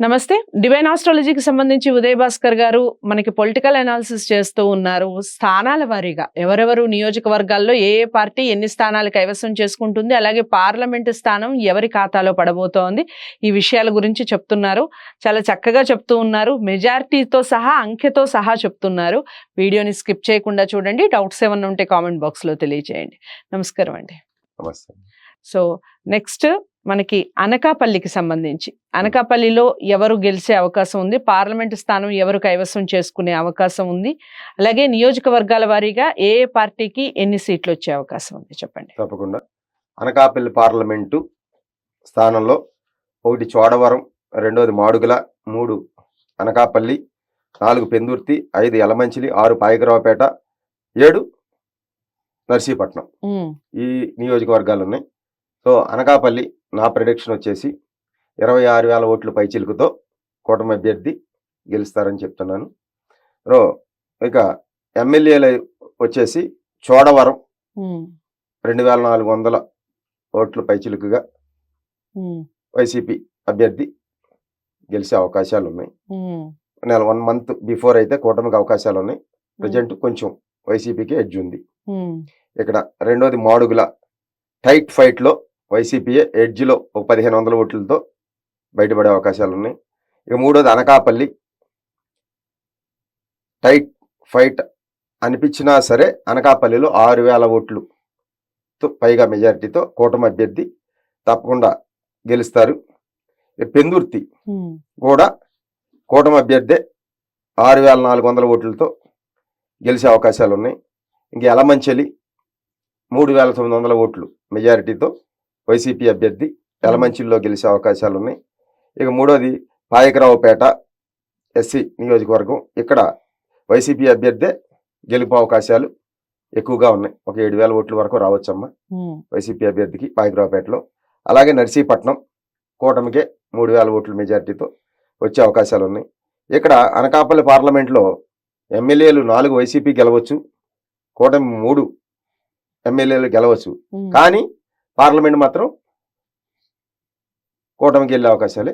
నమస్తే. డివైన్ ఆస్ట్రాలజీకి సంబంధించి ఉదయ్ భాస్కర్ గారు మనకి పొలిటికల్ అనాలిసిస్ చేస్తూ ఉన్నారు. స్థానాల వారీగా ఎవరెవరు నియోజకవర్గాల్లో ఏ ఏ పార్టీ ఎన్ని స్థానాలు కైవసం చేసుకుంటుంది అలాగే పార్లమెంటు స్థానం ఎవరి ఖాతాలో పడబోతోంది ఈ విషయాల గురించి చెప్తున్నారు. చాలా చక్కగా చెప్తూ ఉన్నారు. మెజారిటీతో సహా అంకెతో సహా చెప్తున్నారు. వీడియోని స్కిప్ చేయకుండా చూడండి. డౌట్స్ ఏమన్నా ఉంటే కామెంట్ బాక్స్లో తెలియజేయండి నమస్కారం అండి. నమస్తే. సో నెక్స్ట్ మనకి అనకాపల్లికి సంబంధించి. అనకాపల్లిలో ఎవరు గెలిచే అవకాశం ఉంది పార్లమెంటు స్థానం ఎవరు కైవసం చేసుకునే అవకాశం ఉంది అలాగే నియోజకవర్గాల వారీగా ఏ ఏ పార్టీకి ఎన్ని సీట్లు వచ్చే అవకాశం ఉంది చెప్పండి? తప్పకుండా. అనకాపల్లి పార్లమెంటు స్థానంలో ఒకటి చోడవరం రెండోది మాడుగుల మూడు అనకాపల్లి నాలుగు పెందుర్తి ఐదు యలమంచిలి ఆరు పాయకరావుపేట ఏడు నర్సీపట్నం. ఈ నియోజకవర్గాలు ఉన్నాయి సో అనకాపల్లి నా ప్రిడిక్షన్ వచ్చేసి ఇరవై ఆరు వేల ఓట్ల పైచిలుకుతో కూటమి అభ్యర్థి గెలుస్తారని చెప్తున్నాను. రో ఇక ఎమ్మెల్యేలు వచ్చేసి చోడవరం రెండు వేల నాలుగు వందల ఓట్ల పైచిలుకుగా వైసీపీ అభ్యర్థి గెలిచే అవకాశాలు ఉన్నాయి. నెల వన్ మంత్ బిఫోర్ అయితే కూటమికి అవకాశాలు ఉన్నాయి. ప్రజెంట్ కొంచెం వైసీపీకి ఎడ్జ్ ఉంది. ఇక్కడ రెండోది మాడుగుల టైట్ ఫైట్లో వైసీపీఏ ఎడ్జ్లో ఒక పదిహేను వందల ఓట్లతో బయటపడే అవకాశాలు ఉన్నాయి ఇక మూడోది అనకాపల్లి. టైట్ ఫైట్ అనిపించినా సరే అనకాపల్లిలో ఆరు వేల ఓట్లు పైగా మెజారిటీతో కూటమి అభ్యర్థి తప్పకుండా గెలుస్తారు. ఇక పెందుర్తి కూడా కూటమి అభ్యర్థే ఆరు వేల నాలుగు వందల ఓట్లతో గెలిచే అవకాశాలు ఉన్నాయి ఇంక ఎలమంచెలి మూడు వేల తొమ్మిది వందల ఓట్లు మెజారిటీతో వైసీపీ అభ్యర్థి ఎలమంచిల్లో గెలిచే అవకాశాలు ఉన్నాయి ఇక మూడోది పాయకరావుపేట ఎస్సీ నియోజకవర్గం. ఇక్కడ వైసీపీ అభ్యర్థే గెలుపు అవకాశాలు ఎక్కువగా ఉన్నాయి. ఒక ఏడు వేల ఓట్ల వరకు రావచ్చమ్మా వైసీపీ అభ్యర్థికి పాయకరావుపేటలో. అలాగే నర్సీపట్నం కూటమికే మూడు వేల ఓట్ల మెజారిటీతో వచ్చే అవకాశాలు ఉన్నాయి. ఇక్కడ అనకాపల్లి పార్లమెంట్లో ఎమ్మెల్యేలు నాలుగు వైసీపీ గెలవచ్చు కూటమి మూడు ఎమ్మెల్యేలు గెలవచ్చు. కానీ పార్లమెంట్ మాత్రం కూటమికి వెళ్ళే అవకాశాలే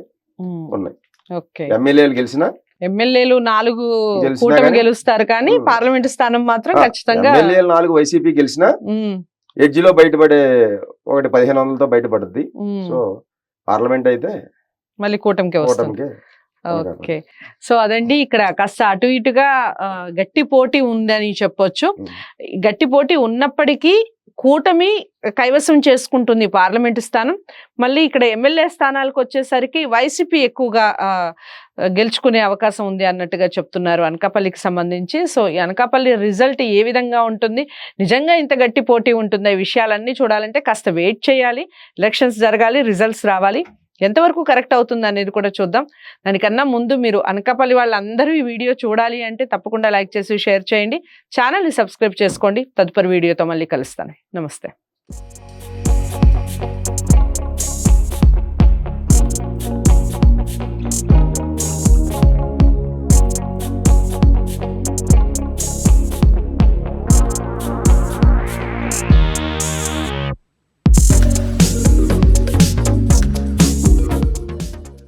ఉన్నాయి. ఓకే. ఎమ్మెల్యేలు గెలిచినా ఎమ్మెల్యేలు నాలుగు కూటమి గెలుస్తారు కానీ. పార్లమెంటు స్థానం మాత్రం ఖచ్చితంగా ఎమ్మెల్యేలు నాలుగు వైసీపీ గెలిచినా ఉమ్, ఎడ్జిలో బయటపడే ఒకటి పదిహేను వందలతో బయటపడుద్ది. సో పార్లమెంట్ అయితే మళ్ళీ కూటమికి కూటమికే ఓకే. సో అదండి ఇక్కడ కాస్త అటు ఇటుగా గట్టి పోటీ ఉందని చెప్పొచ్చు. గట్టి పోటీ ఉన్నప్పటికీ కూటమి కైవసం చేసుకుంటుంది పార్లమెంటు స్థానం. మళ్ళీ ఇక్కడ ఎమ్మెల్యే స్థానాలకు వచ్చేసరికి వైసీపీ ఎక్కువగా గెలుచుకునే అవకాశం ఉంది అన్నట్టుగా చెప్తున్నారు అనకాపల్లికి సంబంధించి. సో ఈ అనకాపల్లి రిజల్ట్ ఏ విధంగా ఉంటుంది? నిజంగా ఇంత గట్టి పోటీ ఉంటుందా? ఈ విషయాలన్నీ చూడాలంటే కాస్త వెయిట్ చేయాలి. ఎలక్షన్స్ జరగాలి రిజల్ట్స్ రావాలి. ఎంతవరకు కరెక్ట్ అవుతుంది అనేది కూడా చూద్దాం. దానికన్నా ముందు మీరు అనకాపల్లి వాళ్ళందరూ ఈ వీడియో చూడాలి అంటే తప్పకుండా లైక్ చేసి షేర్ చేయండి. ఛానల్ని సబ్స్క్రైబ్ చేసుకోండి. తదుపరి వీడియోతో మళ్ళీ కలుస్తాను. నమస్తే.